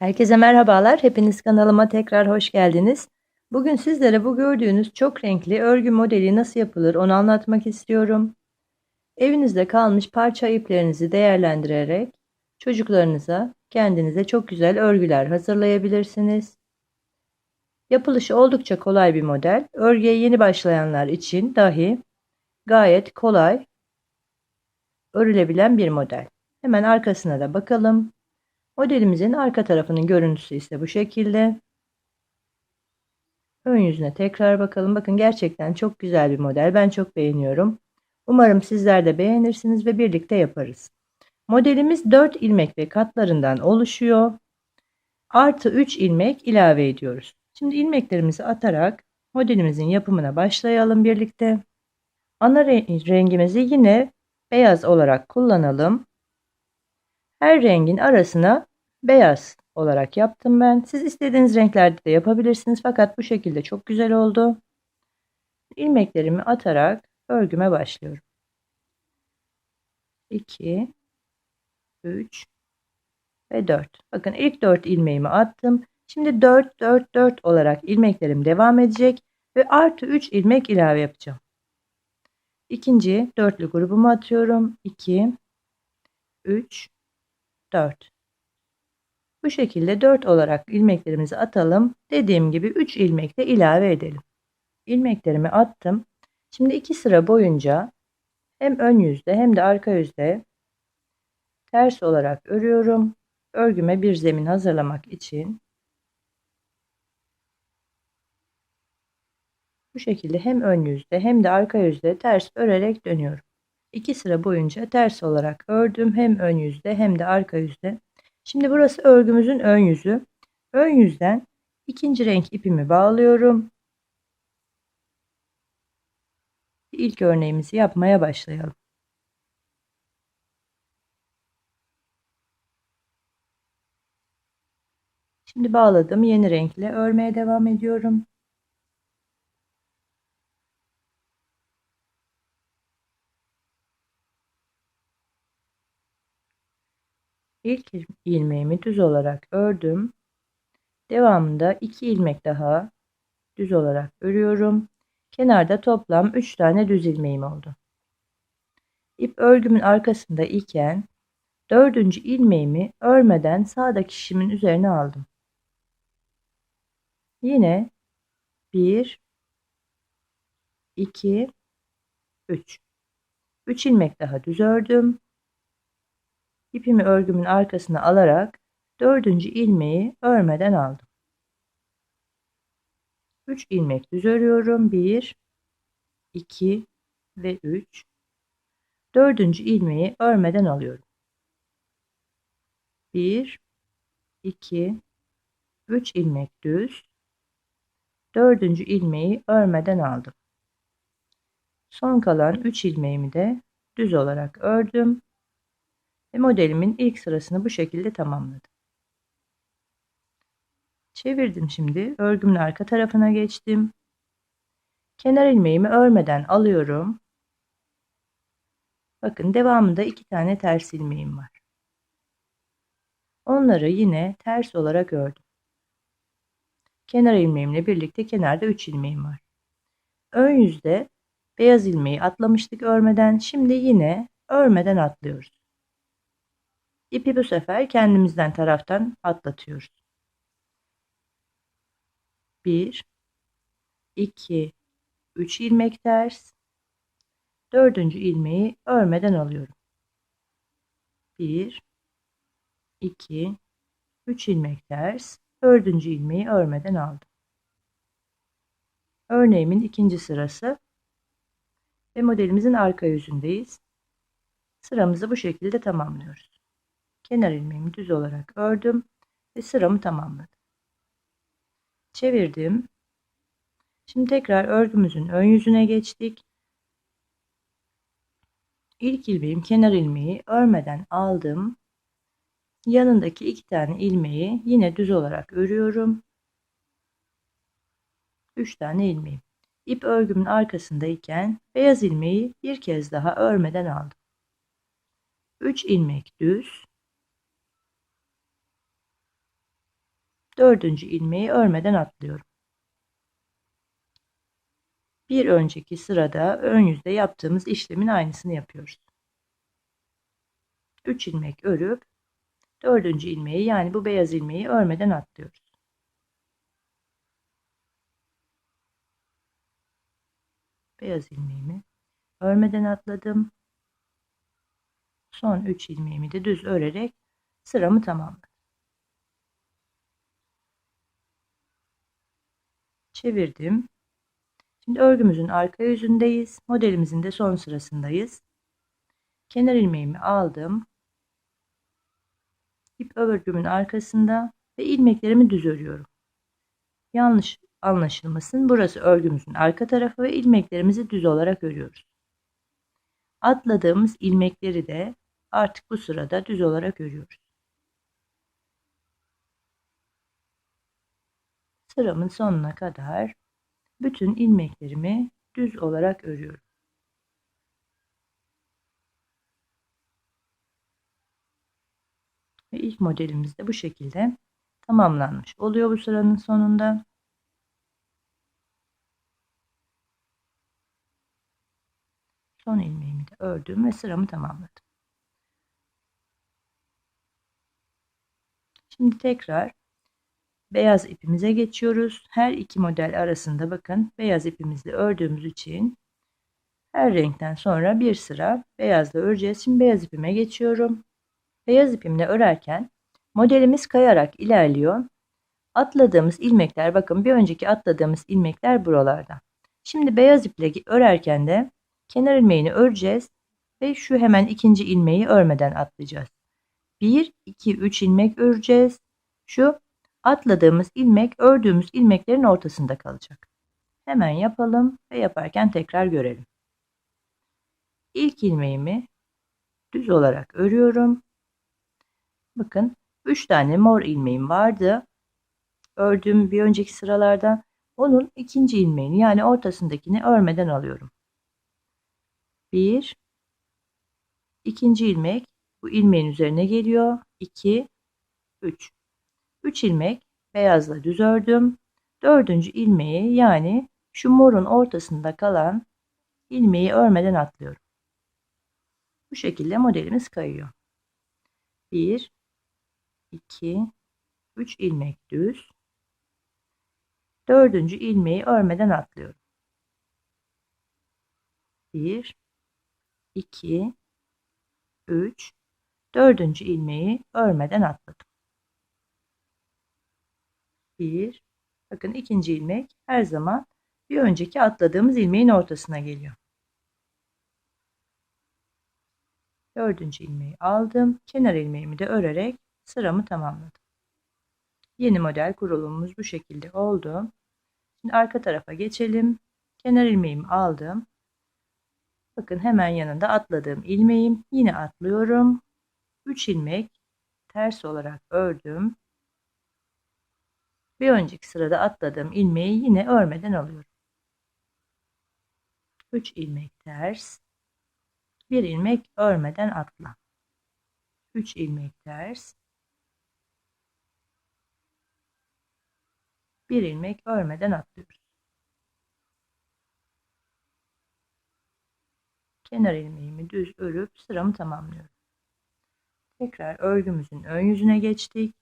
Herkese merhabalar. Hepiniz kanalıma tekrar hoş geldiniz. Bugün sizlere bu gördüğünüz çok renkli örgü modeli nasıl yapılır onu anlatmak istiyorum. Evinizde kalmış parça iplerinizi değerlendirerek çocuklarınıza, kendinize çok güzel örgüler hazırlayabilirsiniz. Yapılışı oldukça kolay bir model. Örgüye yeni başlayanlar için dahi gayet kolay örülebilen bir model. Hemen arkasına da bakalım. Modelimizin arka tarafının görüntüsü ise bu şekilde. Ön yüzüne tekrar bakalım. Bakın gerçekten çok güzel bir model. Ben çok beğeniyorum. Umarım sizler de beğenirsiniz ve birlikte yaparız. Modelimiz 4 ilmek ve katlarından oluşuyor. Artı 3 ilmek ilave ediyoruz. Şimdi ilmeklerimizi atarak modelimizin yapımına başlayalım birlikte. Ana rengimizi yine beyaz olarak kullanalım. Her rengin arasına beyaz olarak yaptım ben. Siz istediğiniz renklerde de yapabilirsiniz. Fakat bu şekilde çok güzel oldu. İlmeklerimi atarak örgüme başlıyorum. 2 3 ve 4. Bakın ilk 4 ilmeğimi attım. Şimdi 4 4 4 olarak ilmeklerim devam edecek ve artı 3 ilmek ilave yapacağım. İkinci dörtlü grubumu atıyorum. 2 3 4 bu şekilde 4 olarak ilmeklerimizi atalım. Dediğim gibi 3 ilmek de ilave edelim. İlmeklerimi attım. Şimdi 2 sıra boyunca hem ön yüzde hem de arka yüzde ters olarak örüyorum. Örgüme bir zemin hazırlamak için bu şekilde hem ön yüzde hem de arka yüzde ters örerek dönüyorum. 2 sıra boyunca ters olarak ördüm. Hem ön yüzde hem de arka yüzde. Şimdi burası örgümüzün ön yüzü. Ön yüzden ikinci renk ipimi bağlıyorum. İlk örneğimizi yapmaya başlayalım. Şimdi bağladım. Yeni renkle örmeye devam ediyorum. İlk ilmeğimi düz olarak ördüm. Devamında 2 ilmek daha düz olarak örüyorum. Kenarda toplam 3 tane düz ilmeğim oldu. İp örgümün arkasında iken dördüncü ilmeğimi örmeden sağdaki şişimin üzerine aldım. Yine 1 2 3 3 ilmek daha düz ördüm. İpimi örgümün arkasına alarak dördüncü ilmeği örmeden aldım. 3 ilmek düz örüyorum. 1 2 ve 3 dördüncü ilmeği örmeden alıyorum. 1 2 3 ilmek düz dördüncü ilmeği örmeden aldım. Son kalan 3 ilmeğimi de düz olarak ördüm ve modelimin ilk sırasını bu şekilde tamamladım. Çevirdim şimdi. Örgümün arka tarafına geçtim. Kenar ilmeğimi örmeden alıyorum. Bakın devamında iki tane ters ilmeğim var. Onları yine ters olarak ördüm. Kenar ilmeğimle birlikte kenarda 3 ilmeğim var. Ön yüzde beyaz ilmeği atlamıştık örmeden. Şimdi yine örmeden atlıyoruz. İpi bu sefer kendimizden taraftan atlatıyoruz. 1 2 3 ilmek ters. Dördüncü ilmeği örmeden alıyorum. 1 2 3 ilmek ters. Dördüncü ilmeği örmeden aldım. Örneğimin ikinci sırası ve modelimizin arka yüzündeyiz. Sıramızı bu şekilde tamamlıyoruz kenar ilmeğimi düz olarak ördüm ve sıramı tamamladım. Çevirdim. Şimdi tekrar örgümüzün ön yüzüne geçtik. İlk ilmeğim kenar ilmeği örmeden aldım. Yanındaki iki tane ilmeği yine düz olarak örüyorum. Üç tane ilmeğim. İp örgümün arkasındayken beyaz ilmeği bir kez daha örmeden aldım. 3 ilmek düz dördüncü ilmeği örmeden atlıyorum. Bir önceki sırada ön yüzde yaptığımız işlemin aynısını yapıyoruz. 3 ilmek örüp dördüncü ilmeği yani bu beyaz ilmeği örmeden atlıyoruz. Beyaz ilmeğimi örmeden atladım. Son 3 ilmeğimi de düz örerek sıramı tamamladım. Çevirdim. Şimdi örgümüzün arka yüzündeyiz. Modelimizin de son sırasındayız. Kenar ilmeğimi aldım. İp örgümün arkasında ve ilmeklerimi düz örüyorum. Yanlış anlaşılmasın. Burası örgümüzün arka tarafı ve ilmeklerimizi düz olarak örüyoruz. Atladığımız ilmekleri de artık bu sırada düz olarak örüyoruz. Sıramın sonuna kadar bütün ilmeklerimi düz olarak örüyorum. Ve ilk modelimiz de bu şekilde tamamlanmış oluyor bu sıranın sonunda. Son ilmeğimi de ördüm ve sıramı tamamladım. Şimdi tekrar beyaz ipimize geçiyoruz. Her iki model arasında bakın beyaz ipimizle ördüğümüz için her renkten sonra bir sıra beyazla öreceğiz. Şimdi beyaz ipime geçiyorum. Beyaz ipimle örerken modelimiz kayarak ilerliyor. Atladığımız ilmekler bakın bir önceki atladığımız ilmekler buralarda. Şimdi beyaz iple örerken de kenar ilmeğini öreceğiz ve şu hemen ikinci ilmeği örmeden atlayacağız. 1 2 3 ilmek öreceğiz. Şu atladığımız ilmek ördüğümüz ilmeklerin ortasında kalacak. Hemen yapalım ve yaparken tekrar görelim. İlk ilmeğimi düz olarak örüyorum. Bakın 3 tane mor ilmeğim vardı. Ördüğüm bir önceki sıralarda onun ikinci ilmeğini yani ortasındakini örmeden alıyorum. 1 ikinci ilmek bu ilmeğin üzerine geliyor. 2 3 3 ilmek beyazla düz ördüm. Dördüncü ilmeği yani şu morun ortasında kalan ilmeği örmeden atlıyorum. Bu şekilde modelimiz kayıyor. 1 2 3 ilmek düz. Dördüncü ilmeği örmeden atlıyorum. 1 2 3 dördüncü ilmeği örmeden atladım. 1 bakın ikinci ilmek her zaman bir önceki atladığımız ilmeğin ortasına geliyor. Dördüncü ilmeği aldım. Kenar ilmeğimi de örerek sıramı tamamladım. Yeni model kurulumumuz bu şekilde oldu. Şimdi arka tarafa geçelim. Kenar ilmeğimi aldım. Bakın hemen yanında atladığım ilmeğim. Yine atlıyorum. 3 ilmek ters olarak ördüm. Bir önceki sırada atladığım ilmeği yine örmeden alıyorum. 3 ilmek ters. 1 ilmek örmeden atla. 3 ilmek ters. 1 ilmek örmeden atlıyoruz. Kenar ilmeğimi düz örüp sıramı tamamlıyorum. Tekrar örgümüzün ön yüzüne geçtik.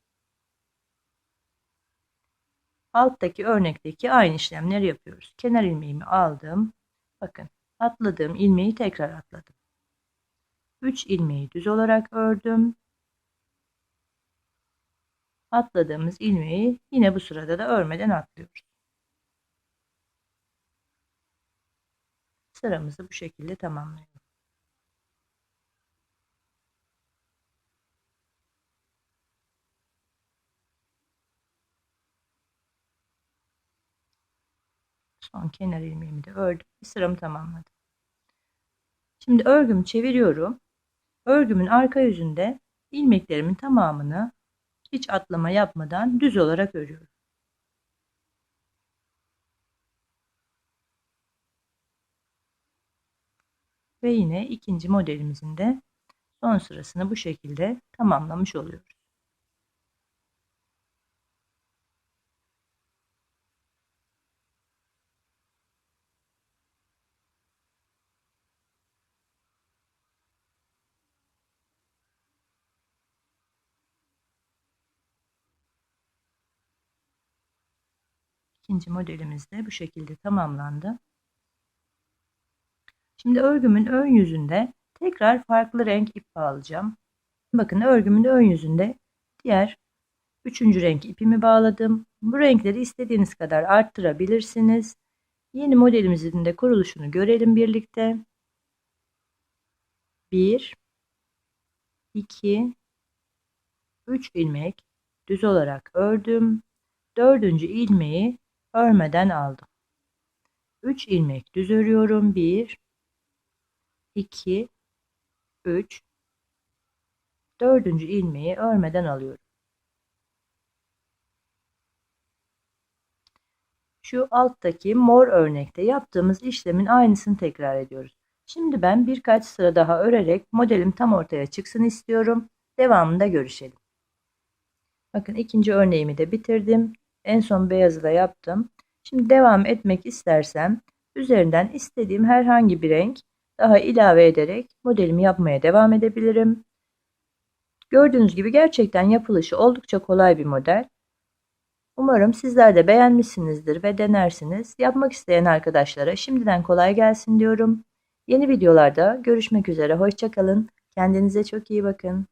Alttaki örnekteki aynı işlemleri yapıyoruz. Kenar ilmeğimi aldım. Bakın atladığım ilmeği tekrar atladım. 3 ilmeği düz olarak ördüm. Atladığımız ilmeği yine bu sırada da örmeden atlıyoruz. Sıramızı bu şekilde tamamlayalım. Son kenar ilmeğimi de ördüm. Sıramı tamamladım. Şimdi örgümü çeviriyorum. Örgümün arka yüzünde ilmeklerimin tamamını hiç atlama yapmadan düz olarak örüyorum. Ve yine ikinci modelimizin de son sırasını bu şekilde tamamlamış oluyoruz. İkinci modelimiz de bu şekilde tamamlandı. Şimdi örgümün ön yüzünde tekrar farklı renk ip bağlayacağım. Bakın örgümün ön yüzünde diğer üçüncü renk ipimi bağladım. Bu renkleri istediğiniz kadar arttırabilirsiniz. Yeni modelimizin de kuruluşunu görelim birlikte. 1 2 3 ilmek düz olarak ördüm. Dördüncü ilmeği örmeden aldım. 3 ilmek düz örüyorum. 1 2 3 dördüncü ilmeği örmeden alıyorum. Şu alttaki mor örnekte yaptığımız işlemin aynısını tekrar ediyoruz. Şimdi ben birkaç sıra daha örerek modelim tam ortaya çıksın istiyorum. Devamında görüşelim. Bakın ikinci örneğimi de bitirdim. En son beyazı da yaptım. Şimdi devam etmek istersem üzerinden istediğim herhangi bir renk daha ilave ederek modelimi yapmaya devam edebilirim. Gördüğünüz gibi gerçekten yapılışı oldukça kolay bir model. Umarım sizler de beğenmişsinizdir ve denersiniz. Yapmak isteyen arkadaşlara şimdiden kolay gelsin diyorum. Yeni videolarda görüşmek üzere. Hoşçakalın. Kendinize çok iyi bakın.